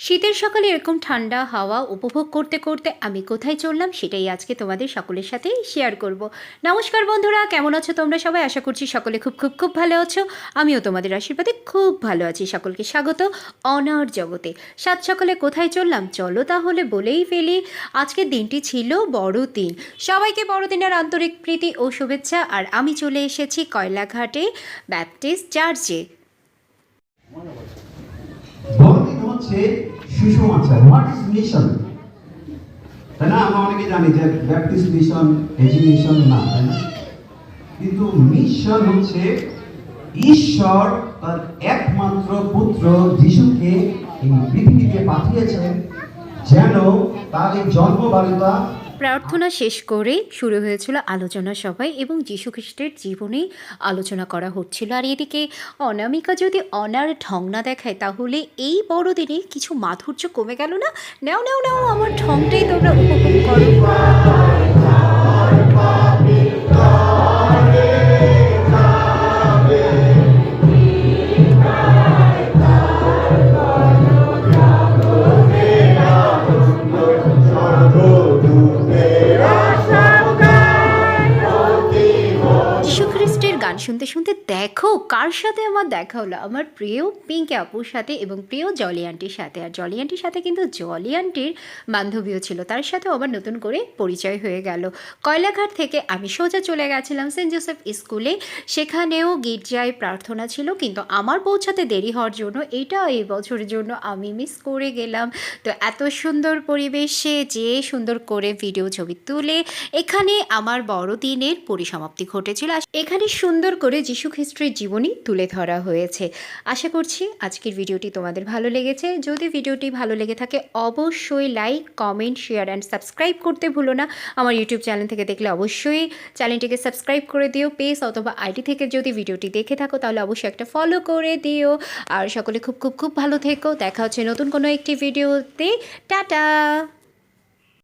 শীতের সকালে এরকম ঠান্ডা হাওয়া উপভোগ করতে করতে আমি কোথায় চললাম সেটাই আজকে তোমাদের সকলের সাথে শেয়ার করব। নমস্কার বন্ধুরা, কেমন আছো তোমরা সবাই? আশা করছি সকলে খুব খুব খুব ভালো আছো। আমিও তোমাদের আশীর্বাদে খুব ভালো আছি। সকলকে স্বাগত অনার জগতে। সাত সকালে কোথায় চললাম? চলো তাহলে বলেই ফেলি। আজকের দিনটি ছিল বড়দিন। সবাইকে বড়দিনের আন্তরিক প্রীতি ও শুভেচ্ছা। আর আমি চলে এসেছি কয়লাঘাটে ব্যাপটিস্ট চার্চে বড়দিন শিশু আচার হোয়াট ইজ মিশন তাই না? আমরা অনেকে জানি যে ব্যাপটিস্ট মিশন এজি না, তাই না? কিন্তু মিশন হচ্ছে ঈশ্বর তার একমাত্র পুত্র যিশুকে এই পৃথিবীতে পাঠিয়েছেন, যেন তার এই জন্মবারিতা প্রার্থনা শেষ করে শুরু হয়েছিল আলোচনা সভায় এবং যীশু খ্রিস্টের জীবনেই আলোচনা করা হচ্ছিল। আর এদিকে অনামিকা যদি অনার ঢং না দেখায়, তাহলে এই বড়দিনে কিছু মাধুর্য কমে গেল না? নেও নেও, নাও, আমার ঢংটাই তোমরা উপভোগ করো। গান শুনতে শুনতে দেখো কার সাথে আমার দেখা হলো? আমার প্রিয় পিঙ্কি আপুর সাথে এবং প্রিয় জলি আন্টির সাথে। আর জলি আন্টির সাথে কিন্তু জলি আন্টির বান্ধবীও ছিল। তার সাথেও আবার নতুন করে পরিচয় হয়ে গেল। কয়লাঘাট থেকে আমি সোজা চলে গেছিলাম সেন্ট জোসেফ স্কুলে। সেখানেও গির্জায় প্রার্থনা ছিল, কিন্তু আমার পৌঁছাতে দেরি হওয়ার জন্য, এটা এই বছরের জন্য আমি মিস করে গেলাম। তো এত সুন্দর পরিবেশে, যে সুন্দর করে ভিডিও ছবি তুলে, এখানে আমার বড়দিনের পরিসমাপ্তি ঘটেছিল। এখানে সুন্দর করে যীশু খ্রিস্টের জীবনী তুলে ধরা হয়েছে। আশা করছি আজকের ভিডিওটি তোমাদের ভালো লেগেছে। যদি ভিডিওটি ভালো লেগে থাকে, অবশ্যই like comment share and subscribe করতে ভুলো না। আমার ইউটিউব চ্যানেল থেকে দেখলে অবশ্যই চ্যানেলটিকে সাবস্ক্রাইব করে দিও। পেজ অথবা আইডি থেকে যদি ভিডিওটি দেখে থাকো, তাহলে অবশ্যই একটা ফলো করে দিও। আর সকলে খুব খুব খুব ভালো থেকো। দেখা হচ্ছে নতুন কোনো একটি ভিডিওতে। টাটা!